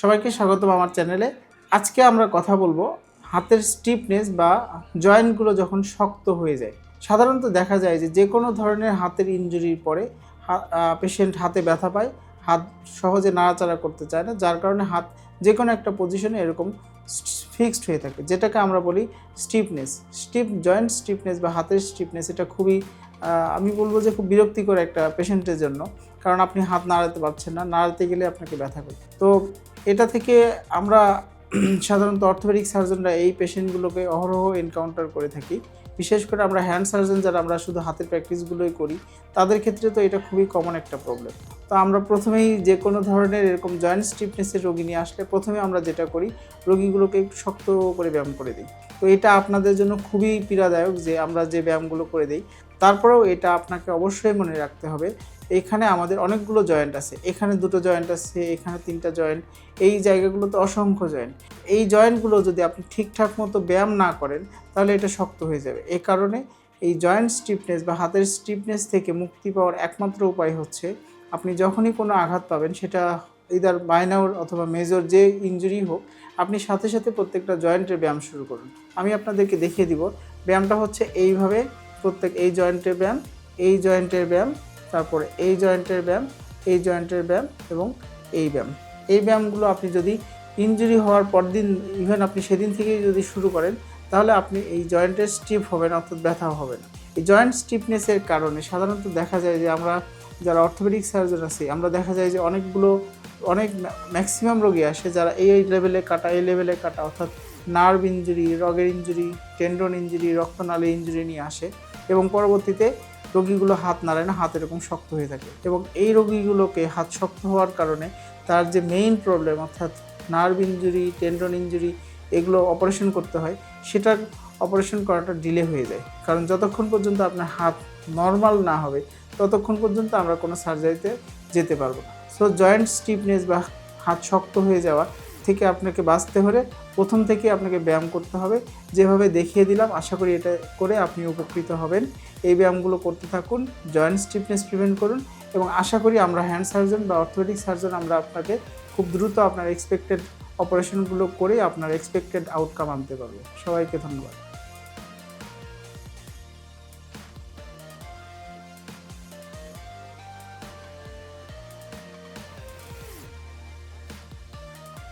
সবাইকে স্বাগতম আমার চ্যানেলে। আজকে আমরা কথা বলব হাতের স্টিফনেস বা জয়েন্টগুলো যখন শক্ত হয়ে যায়, সাধারণত দেখা যায় যে যে কোনো ধরনের হাতের ইনজুরির পরে পেশেন্ট হাতে ব্যথা পায়, হাত সহজে নাড়াচাড়া করতে চায় না, যার কারণে হাত যে কোনো একটা পজিশনে এরকম ফিক্সড হয়ে থাকে, যেটাকে আমরা বলি স্টিফনেস স্টিফ জয়েন্ট স্টিফনেস বা হাতের স্টিফনেস এটা খুবই আমি বলব যে খুব বিরক্তিকর একটা পেশেন্টের জন্য, কারণ আপনি হাত নাড়াতে পারছেন না, নাড়াতে গেলে আপনাকে ব্যথা করে। তো এটা থেকে আমরা সাধারণত অর্থোপেডিক সার্জনরা এই পেশেন্টগুলোকে অহরহ এনকাউন্টার করে থাকি। বিশেষ করে আমরা হ্যান্ড সার্জন যারা আমরা শুধু হাতের প্র্যাকটিসগুলোই করি, তাদের ক্ষেত্রে তো এটা খুবই কমন একটা প্রবলেম। তো আমরা প্রথমেই যে কোনো ধরনের এরকম জয়েন্ট স্টিফনেসের রোগী নিয়ে আসলে প্রথমে আমরা যেটা করি, রোগীগুলোকে শক্ত করে ব্যায়াম করে দিই। তো এটা আপনাদের জন্য খুবই পীড়াদায়ক যে আমরা যে ব্যায়ামগুলো করে দিই, তারপরেও এটা আপনাকে অবশ্যই মনে রাখতে হবে এখানে আমাদের অনেকগুলো জয়েন্ট আছে। এখানে দুটো জয়েন্ট আছে, এখানে তিনটা জয়েন্ট। এই জায়গাগুলোতে অসংখ্য জয়েন্ট। এই জয়েন্টগুলো যদি আপনি ঠিকঠাক মতো ব্যায়াম না করেন, তাহলে এটা শক্ত হয়ে যাবে। এ কারণে এই জয়েন্ট স্টিফনেস বা হাতের স্টিফনেস থেকে মুক্তি পাওয়ার একমাত্র উপায় হচ্ছে, আপনি যখনই কোনো আঘাত পাবেন, সেটা ইদার মাইনর অথবা মেজর যে ইনজুরি হোক, আপনি সাথে সাথে প্রত্যেকটা জয়েন্টের ব্যায়াম শুরু করুন। আমি আপনাদেরকে দেখিয়ে দিব, ব্যায়ামটা হচ্ছে এইভাবে প্রত্যেক, এই জয়েন্টের ব্যায়াম, এই জয়েন্টের ব্যায়াম তারপরে এই জয়েন্টের ব্যায়াম, এই জয়েন্টের ব্যায়াম এবং এই ব্যায়াম। এই ব্যায়ামগুলো আপনি যদি ইনজুরি হওয়ার পর দিন ইভেন আপনি সেদিন থেকেই যদি শুরু করেন, তাহলে আপনি এই জয়েন্টের স্টিপ হবে না অর্থাৎ ব্যথাও হবে না। এই জয়েন্ট স্টিফনেসের কারণে সাধারণত দেখা যায় যে আমরা যারা অর্থোপেডিক সার্জন আছি, আমরা দেখা যায় যে অনেকগুলো, অনেক ম্যাক্সিমাম রোগী আসে যারা এই এই লেভেলে কাটা, এই লেভেলে কাটা, অর্থাৎ নার্ভ ইঞ্জুরি রগের ইঞ্জুরি টেন্ডন ইঞ্জুরি রক্তনালী ইঞ্জুরি নিয়ে আসে। এবং পরবর্তীতে রোগীগুলো হাত নাড়ায় না, হাত এরকম শক্ত হয়ে থাকে। এবং এই রোগীগুলোকে হাত শক্ত হওয়ার কারণে তার যে মেইন প্রবলেম অর্থাৎ নার্ভ ইঞ্জুরি টেন্ডন ইঞ্জুরি এগুলো অপারেশন করতে হয়, সেটার অপারেশন করাটা ডিলে হয়ে যায়। কারণ যতক্ষণ পর্যন্ত আপনার হাত নর্মাল না হবে, ততক্ষণ পর্যন্ত আমরা কোনো সার্জারিতে যেতে পারব সো জয়েন্ট স্টিফনেস বা হাত শক্ত হয়ে যাওয়া থেকে আপনাকে বাঁচতে হলে প্রথম থেকে আপনাকে ব্যায়াম করতে হবে। যেভাবে দেখিয়ে দিলাম, আশা করি এটা করে আপনি উপকৃত হবেন। এই ব্যায়ামগুলো করতে থাকুন জয়েন্ট স্টিফনেস প্রিভেন্ট করুন এবং আশা করি আমরা হ্যান্ড সার্জন বা অর্থোপেডিক সার্জন আমরা আপনাকে খুব দ্রুত আপনার এক্সপেক্টেড অপারেশনগুলো করে আপনার এক্সপেক্টেড আউটকাম আনতে পারব। সবাইকে ধন্যবাদ।